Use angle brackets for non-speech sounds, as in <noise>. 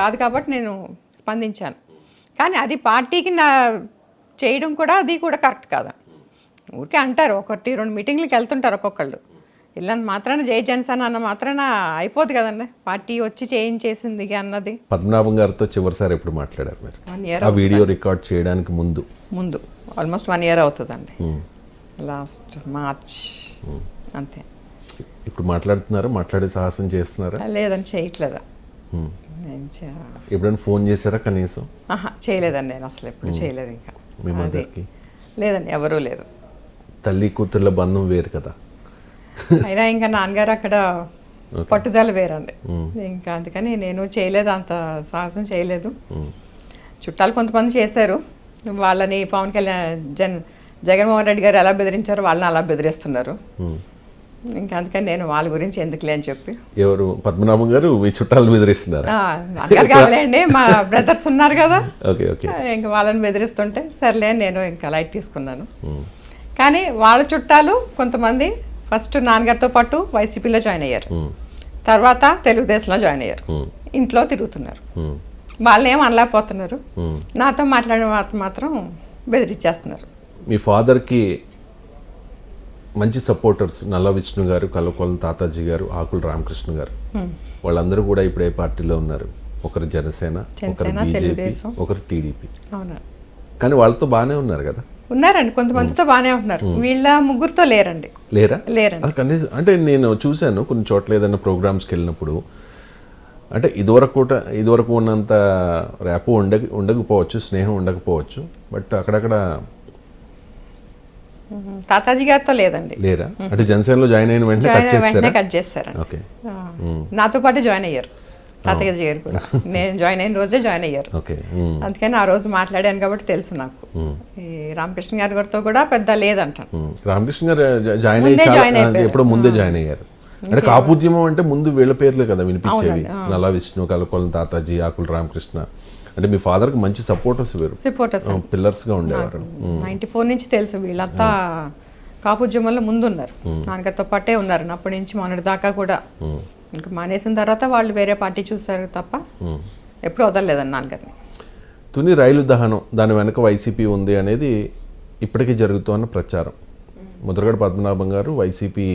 కాదు కాబట్టి నేను స్పందించాను. కానీ అది పార్టీకి నా చేయడం కూడా అది కూడా కరెక్ట్ కాదు. ఊరికే అంటారు ఒకటి రెండు మీటింగ్లకి వెళ్తుంటారు ఒక్కొక్కళ్ళు. ఇల్లంత మాత్రాన జై జనసేన అన్న మాత్రాన అయిపోదు కదండి. పార్టీ వచ్చి చేయించేసింది అన్నది. పద్మనాభం గారితో చివరిసారి ఎప్పుడు మాట్లాడారు మీరు? వన్ ఇయర్ ఆ వీడియో రికార్డ్ చేయడానికి ముందు. ముందు. ఆల్మోస్ట్ వన్ ఇయర్ అవుతుందండి. లాస్ట్ మార్చ్ అంతే. ఇప్పుడు మాట్లాడుతున్నారా? మాట్లాడే సాహసం చేస్తున్నారా? లేదండి చేయట్లేదా? నేను ఎప్పుడైనా ఫోన్ చేశారా కనీసం? చేయలేదండి నేను అసలు ఎప్పుడు చేయలేదు ఇంకా. మీ మదర్కి? లేదండి ఎవరూ లేదు తల్లి కూతుర్ల బంధం వేరు కదా. అయినా ఇంకా నాన్నగారు అక్కడ పట్టుదల వేరండి. ఇంకా అందుకని నేను చేయలేదు అంత సాహసం చేయలేదు. చుట్టాలు కొంతమంది చేశారు. వాళ్ళని పవన్ కళ్యాణ్ జన్ జగన్మోహన్ రెడ్డి గారు ఎలా బెదిరించారో వాళ్ళని అలా బెదిరిస్తున్నారు. ఇంకా అందుకని నేను వాళ్ళ గురించి ఎందుకులే అని చెప్పి. ఎవరు? పద్మనాభం గారు మీ చుట్టాలు బెదిరిస్తున్నారా కాదులేండి మా <laughs> బ్రదర్స్ ఉన్నారు కదా. Okay okay. ఇంకా వాళ్ళని బెదిరిస్తుంటే సర్లే నేను ఇంకా లైట్ తీసుకున్నాను. కానీ వాళ్ళ చుట్టాలు కొంతమంది ఫస్ట్ నాన్నగారితో పాటు వైసీపీలో జాయిన్ అయ్యారు. తర్వాత తెలుగుదేశంలో జాయిన్ అయ్యారు. ఇంట్లో తిరుగుతున్నారు. వాళ్ళు ఏం అనలేకపోతున్నారు. నాతో మాట్లాడిన మాట మాత్రం బెదిరించేస్తున్నారు. మీ ఫాదర్కి మంచి సపోర్టర్స్ నల్ల విష్ణు గారు కలకొలం తాతాజీ గారు ఆకుల రామకృష్ణ గారు. వాళ్ళందరూ కూడా ఇప్పుడు ఏ పార్టీలో ఉన్నారు. ఒకరు జనసేన ఒకరు బీజేపీ. ఒకరు టీడీపీ. కానీ వాళ్ళతో బాగానే ఉన్నారు కదా? ఉన్నారండి కొంతమందితో బాగానే ఉంటున్నారు వీళ్ళ ముగ్గురుతో లేరండి. లేరా? లేరండి. కనీసం అంటే నేను చూశాను కొన్ని చోట్ల ఏదైనా ప్రోగ్రామ్స్కి వెళ్ళినప్పుడు. అంటే ఇదివరకు కూడా ఇదివరకు ఉన్నంత ర్యాపు ఉండక ఉండకపోవచ్చు స్నేహం ఉండకపోవచ్చు. బట్ అక్కడక్కడ. తాతాజీ గారితో లేదండి. లేరా? అంటే జనసేనలో జాయిన్ అయిన వెంటనే కట్ చేస్తారా? కట్ చేస్తారండి. ఓకే. నాతో పాటు జాయిన్ అయ్యారు. తాతయ్య గారు కూడా. <laughs> నేను జాయిన్ అయిన రోజే జాయిన్ అయ్యారు. ఓకే. అందుకని ఆ రోజు మాట్లాడాను కాబట్టి తెలుసు నాకు. ఈ రామకృష్ణ గారి గారితో కూడా పెద్ద లేదంటాను. ఉమ్. రామకృష్ణ గారు జాయిన్ అయ్యి. ఎప్పుడో ముందే జాయిన్ అయ్యారు. అంటే కాపుద్యమం అంటే ముందు వీళ్ళ పేర్లే కదా వినిపించేవి. నల్ల విష్ణు కలకొలం తాతాజీ ఆకుల రామకృష్ణ. అంటే మీ ఫాదర్కి మంచి సపోర్టర్స్ వేరు. సపోర్టర్స్ పిల్లర్స్గా ఉండేవారు. నైన్టీ ఫోర్ నుంచి తెలుసు వీళ్ళంతా కాపుద్యమంలో ముందు ఉన్నారు నాన్నగారితో పాటే ఉన్నారు. అప్పటి నుంచి మొన్నటి దాకా కూడా. ఇంకా మానేసిన తర్వాత వాళ్ళు వేరే పార్టీ చూసారు తప్ప ఎప్పుడు వదలలేదండి నాన్నగారిని. తుని రైలు దహనం దాని వెనక వైసీపీ ఉంది అనేది ఇప్పటికీ జరుగుతోన్న ప్రచారం. ముద్రగడ పద్మనాభం గారు వైసీపీ